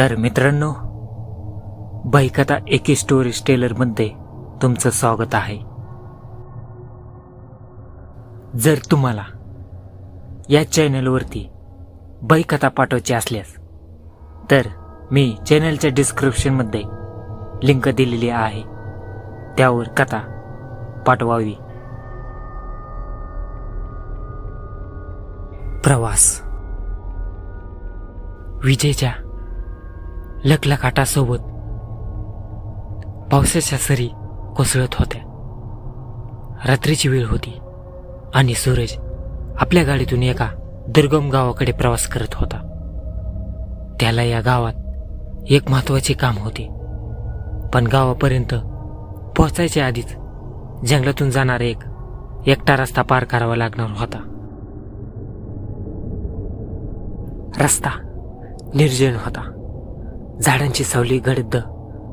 तर मित्रांनो बैकथा एकी स्टोरी टेलरमध्ये तुमचं स्वागत आहे. जर तुम्हाला या चॅनलवरती बैकथा पाठवायची असल्यास तर मी चॅनलच्या डिस्क्रिप्शनमध्ये लिंक दिलेली आहे. त्यावर कथा पाठवावी. प्रवास. विजेच्या लखलखाटासोबत पावसाच्या सरी कोसळत होत्या. रात्रीची वेळ होती आणि सूरज आपल्या गाडीतून एका दुर्गम गावाकडे प्रवास करत होता. त्याला या गावात एक महत्त्वाचे काम होते. पण गावापर्यंत पोहोचायच्या आधीच जंगलातून जाणारा एक एकटा रस्ता पार करावा लागणार होता. रस्ता निर्जन होता. झाडांची सावली गडद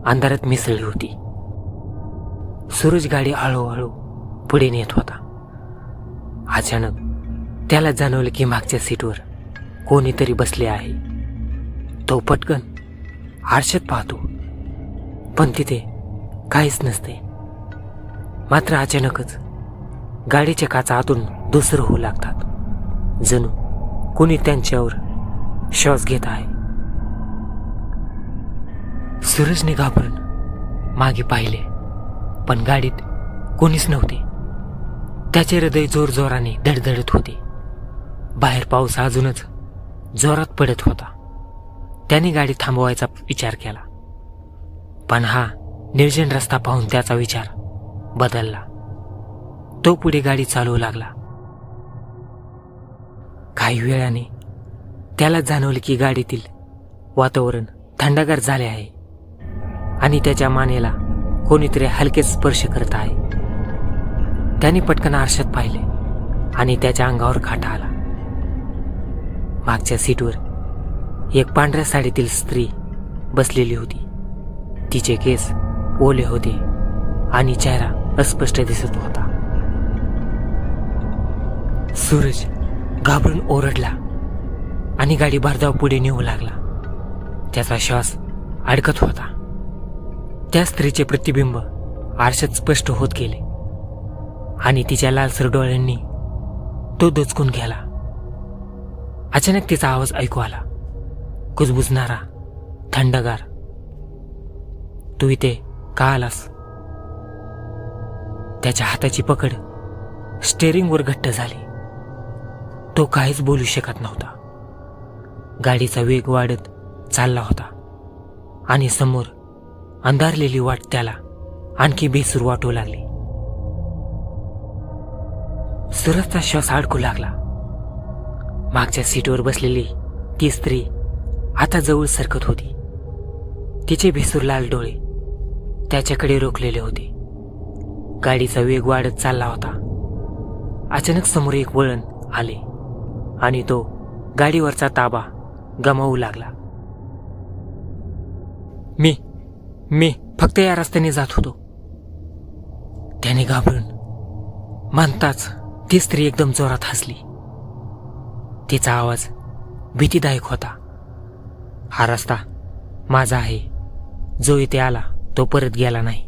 अंधारात मिसळली होती. सूरज गाडी हळूहळू पुढे नेत होता. अचानक त्याला जाणवलं की मागच्या सीटवर कोणीतरी बसले आहे. तो पटकन आरशात पाहतो. पण तिथे काहीच नसते. मात्र अचानकच गाडीच्या काचा आतून दुसरं होऊ लागतात. जणू कोणी त्यांच्यावर श्वास घेत आहे. सूरजने घाबरून मागे पाहिले पण गाडीत कोणीच नव्हते. त्याचे हृदय जोरजोराने धडधडत होते. बाहेर पाऊस अजूनच जोरात पडत होता. त्याने गाडी थांबवायचा विचार केला. पण हा निर्जन रस्ता पाहून त्याचा विचार बदलला. तो पुढे गाडी चालवू लागला. काही वेळाने त्याला जाणवले की गाडीतील वातावरण थंडगार झाले आहे. आणि त्याच्या मानेला कोणीतरी हलकेच स्पर्श करत आहे. त्याने पटकन आरशात पाहिले आणि त्याच्या अंगावर काटा आला. मागच्या सीटवर एक पांढऱ्या साडीतील स्त्री बसलेली होती. तिचे केस ओले होते आणि चेहरा अस्पष्ट दिसत होता. सूरज घाबरून ओरडला आणि गाडी भारधाव पुढे नेऊ लागला. त्याचा श्वास अडकत होता. त्या स्त्रीचे प्रतिबिंब आरशात स्पष्ट होत गेले. आणि तिच्या लालसर डोळ्यांनी तो दचकून गेला. अचानक तिचा आवाज ऐकू आला. कुजबुजणारा थंडगार तू इथे का आलास? त्याच्या हाताची पकड स्टेअरिंगवर घट्ट झाली. तो काहीच बोलू शकत नव्हता. गाडीचा वेग वाढत चालला होता. आणि समोर अंधारलेली वाट त्याला आणखी बेसूर वाटू लागली. सुरजचा श्वास अडकू लागला. मागच्या सीटवर बसलेली ती स्त्री आता जवळ सरकत होती. तिचे भेसूर लाल डोळे त्याच्याकडे रोखलेले होते. गाडीचा वेग वाढत चालला होता. अचानक समोर एक वळण आले आणि तो गाडीवरचा ताबा गमावू लागला. मी मी फक्त या रस्त्याने जात होतो. त्याने घाबरून म्हणताच ती स्त्री एकदम जोरात हसली. तिचा आवाज भीतीदायक होता. हा रस्ता माझा आहे. जो इथे आला तो परत गेला नाही.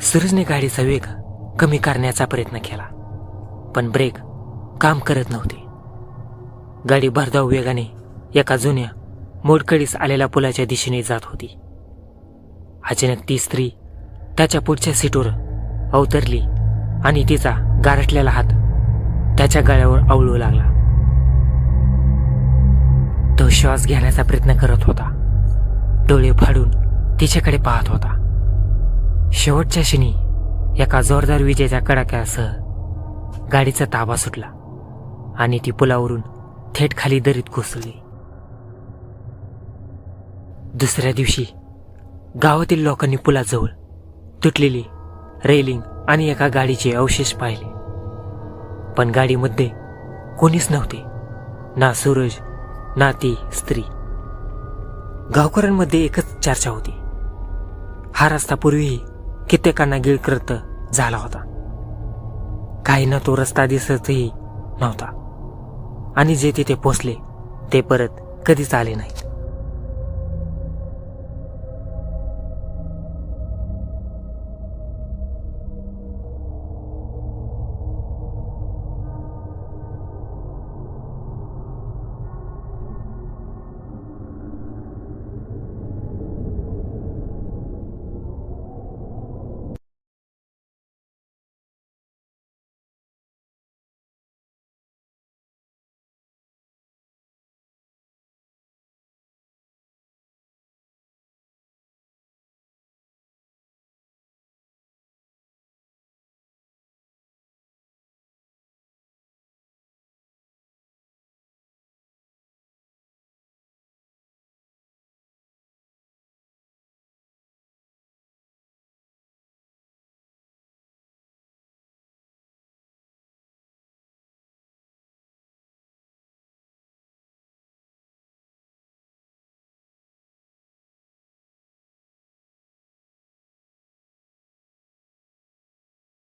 सूरजने गाडीचा वेग कमी करण्याचा प्रयत्न केला पण ब्रेक काम करत नव्हते. गाडी भरधाव वेगाने एका जुन्या मोडकडीस आलेल्या पुलाच्या दिशेने जात होती. अचानक ती स्त्री त्याच्या पुढच्या सीटवर अवतरली आणि तिचा गारठलेला हात त्याच्या गळ्यावर आवळू लागला. तो श्वास घेण्याचा प्रयत्न करत होता. डोळे फाडून तिच्याकडे पाहत होता. शेवटच्या क्षणी एका जोरदार विजेच्या कडाक्यासह गाडीचा ताबा सुटला आणि ती पुलावरून थेट खाली दरीत घुसली दुसऱ्या दिवशी गावातील लोकांनी पुलाजवळ तुटलेली रेलिंग आणि एका गाडीचे अवशेष पाहिले. पण गाडीमध्ये कोणीच नव्हते. ना सूरज ना ती स्त्री. गावकऱ्यांमध्ये एकच चर्चा होती. हा रस्ता पूर्वीही कित्येकांना गिळकृत झाला होता. काहींना तो रस्ता दिसतही नव्हता. आणि जे तिथे पोचले ते परत कधीच आले नाहीत.